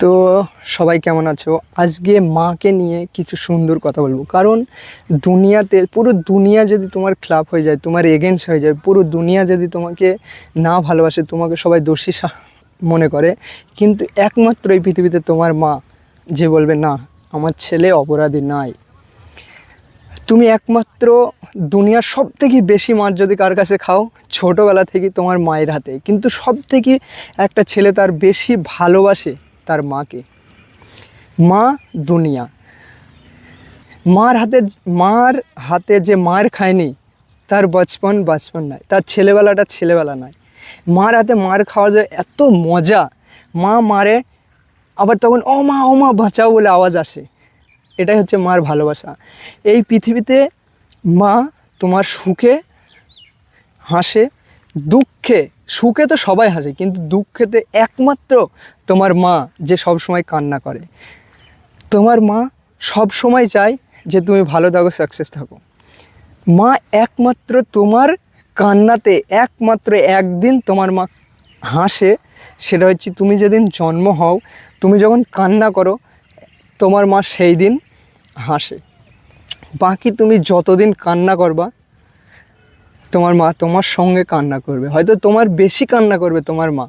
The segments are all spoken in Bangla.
তো সবাই কেমন আছো? আজকে মাকে নিয়ে কিছু সুন্দর কথা বলব। কারণ দুনিয়াতে, পুরো দুনিয়া যদি তোমার ক্লাব হয়ে যায়, তোমার এগেনস্ট হয়ে যায়, পুরো দুনিয়া যদি তোমাকে না ভালোবাসে, তোমাকে সবাই দোষী মনে করে। কিন্তু একমাত্র এই পৃথিবীতে তোমার মা, যে বলবে, না, আমার ছেলে অপরাধী নাই। তুমি একমাত্র দুনিয়ার সব থেকে বেশি মাছ যদি কার কাছে খাও, ছোটোবেলা থেকে তোমার মায়ের হাতে। কিন্তু সব থেকে একটা ছেলে তার বেশি ভালোবাসে তার মাকে। মা দুনিয়া। মার হাতে মার হাতে যে মার খায়নি, তার বচপন বচপন নয় তার ছেলেবেলাটা ছেলেবেলা নয় মার হাতে মার খাওয়া যে এত মজা, মা মারে, আবার তখন ও মা ও মা, বাঁচাও বলে আওয়াজ আসে। এটাই হচ্ছে মার ভালোবাসা। এই পৃথিবীতে মা তোমার সুখে, হাসে, দুঃখে সুখে তো সবাই হাসে, কিন্তু দুঃখেতে একমাত্র তোমার মা যে সব সময় কান্না করে। তোমার মা সব সময় চায় যে তুমি ভালো থাকো সাকসেস থাকো। মা একমাত্র তোমার কান্নাতে একমাত্র একদিন তোমার মা হাসে, সেটা হচ্ছে তুমি যেদিন জন্ম হও, তুমি যখন কান্না করো, তোমার মা সেই দিন হাসে। বাকি তুমি যতদিন কান্না করবা তোমার মা তোমার সঙ্গে কান্না করবে। হয়তো তোমার বেশি কান্না করবে তোমার মা।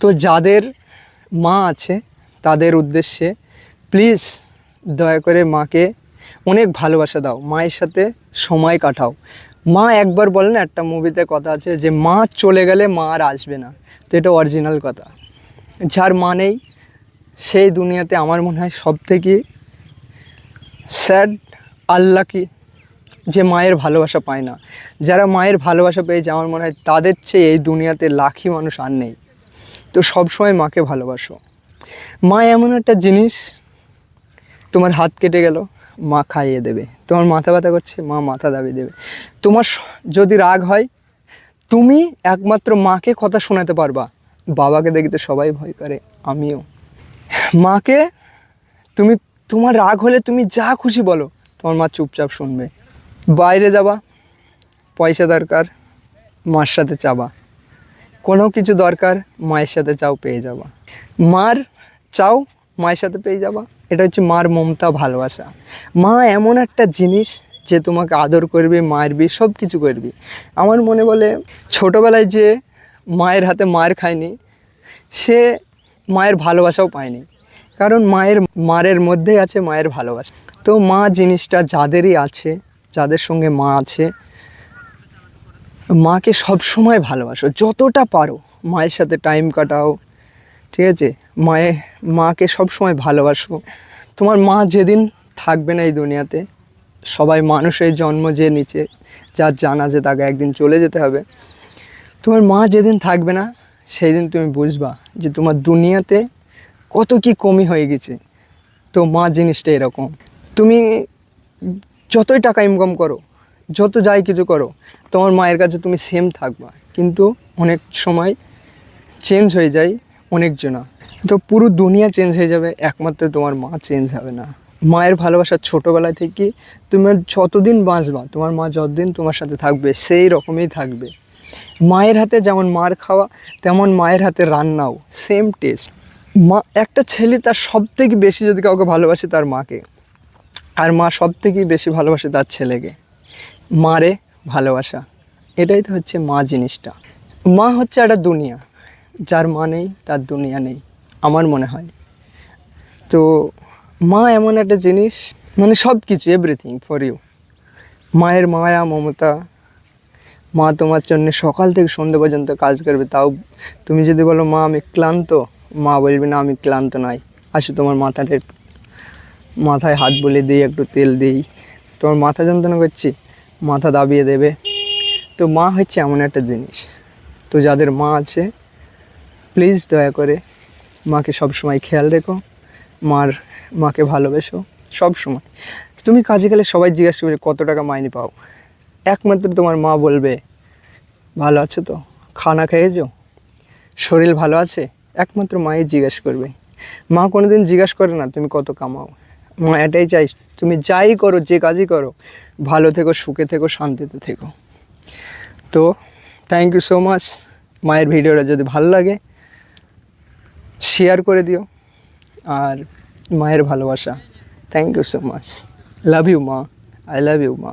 তো যাদের মা আছে, তাদের উদ্দেশ্যে প্লিজ দয়া করে মাকে অনেক ভালোবাসা দাও। মায়ের সাথে সময় কাটাও। মা একবার বলে না, একটা মুভিতে কথা আছে যে, মা চলে গেলে মা আর আসবে না। তো এটা অরিজিনাল কথা। যার মা নেই, সেই দুনিয়াতে আমার মনে হয় সব থেকে স্যাড আল্লাহ কি যে মায়ের ভালোবাসা পায় না। যারা মায়ের ভালোবাসা পেয়েছে আমার মনে হয় তাদের চেয়ে এই দুনিয়াতে লাখি মানুষ আর নেই। তো সবসময় মাকে ভালোবাসো। মা এমন একটা জিনিস, তোমার হাত কেটে গেল, মা খাইয়ে দেবে। তোমার মাথা ব্যথা করছে, মা মাথা দাবি দেবে। তোমার যদি রাগ হয়, তুমি একমাত্র মাকে কথা শোনাতে পারবা। বাবাকে দেখতে সবাই ভয় করে, আমিও। মাকে, তুমি, তোমার রাগ হলে তুমি যা খুশি বলো, তোমার মা চুপচাপ শুনবে। বাইরে যাবা, পয়সা দরকার, মার সাথে চাবা। কোনো কিছু দরকার, মায়ের সাথে চাও, পেয়ে যাবা। মার চাও, মায়ের সাথে পেয়ে যাবা। এটা হচ্ছে মার মমতা, ভালোবাসা। মা এমন একটা জিনিস যে তোমাকে আদর করবে, মারবি সব কিছু করবি। আমার মনে বলে, ছোটোবেলায় যে মায়ের হাতে মার খায়নি, সে মায়ের ভালোবাসাও পায়নি। কারণ মায়ের, মারের মধ্যেই আছে মায়ের ভালোবাসা। তো মা জিনিসটা যাদেরই আছে যাদের সঙ্গে মা আছে, মাকে সব সময় ভালোবাসো, যতটা পারো। মায়ের সাথে টাইম কাটাও, ঠিক আছে? মায়ের, মাকে সব সময় ভালোবাসো। তোমার মা যেদিন থাকবে না এই দুনিয়াতে, সবাই মানুষের জন্ম যে নিচে, যার জানা যে তাকে একদিন চলে যেতে হবে। তোমার মা যেদিন থাকবে না সেই দিন তুমি বুঝবা যে তোমার দুনিয়াতে কত কি কমি হয়ে গেছে। তো মা জিনিসটা এরকম। তুমি যতই টাকা ইনকাম করো, যত যাই কিছু করো, তোমার মায়ের কাছে তুমি সেম থাকবা। কিন্তু অনেক সময় চেঞ্জ হয়ে যায় অনেকজনা। তো পুরো দুনিয়া চেঞ্জ হয়ে যাবে, একমাত্র তোমার মা চেঞ্জ হবে না। মায়ের ভালোবাসা ছোটোবেলা থেকে তুমি যতদিন বাঁচবা, তোমার মা যতদিন তোমার সাথে থাকবে, সেই রকমই থাকবে। মায়ের হাতে যেমন মার খাওয়া, তেমন মায়ের হাতে রান্নাও সেম টেস্ট মা, একটা ছেলে তার সব থেকে বেশি যদি কাউকে ভালোবাসে তার মাকে। আর মা সব থেকে বেশি ভালোবাসে তার ছেলেকে। মারে ভালোবাসা। এটাই তো হচ্ছে মা জিনিসটা। মা হচ্ছে একটা দুনিয়া। যার মা নেই, তার দুনিয়া নেই, আমার মনে হয়। তো মা এমন একটা জিনিস মানে সব কিছু এভরিথিং ফর ইউ মায়ের মায়া, মমতা। মা তোমার জন্য সকাল থেকে সন্ধ্যে পর্যন্ত কাজ করবে। তাও তুমি যদি বলো, মা, আমি ক্লান্ত। মা বলবে, না, আমি ক্লান্ত নয়। আসো, তোমার মাথাটা একটু মাথায় হাত বলে দিই, একটু তেল দিই। তোমার মাথা যন্ত্রণা করছি, মাথা দাবিয়ে দেবে। তো মা হচ্ছে এমন একটা জিনিস। তো যাদের মা আছে প্লিজ দয়া করে মাকে সব সময় খেয়াল রেখো। মার, মাকে ভালোবেসো সব সময়। তুমি কাজে গেলে সবাই জিজ্ঞাসা করবে, কত টাকা মাইনে পাও? একমাত্র তোমার মা বলবে, ভালো আছো তো? খানা খেয়েছো? শরীর ভালো আছে? একমাত্র মাই জিজ্ঞেস করবে। মা কোনোদিন জিজ্ঞাসা করে না, তুমি কত কামাও? মা এটাই চাই। তুমি যাই করো, যে কাজই করো, ভালো থেকো, সুখে থেকো, শান্তিতে থেকো। তো থ্যাংক ইউ সো মাচ মায়ের ভিডিওটা যদি ভালো লাগে শেয়ার করে দিও। আর মায়ের ভালোবাসা thank you so much love you মা। আই লাভ ইউ মা।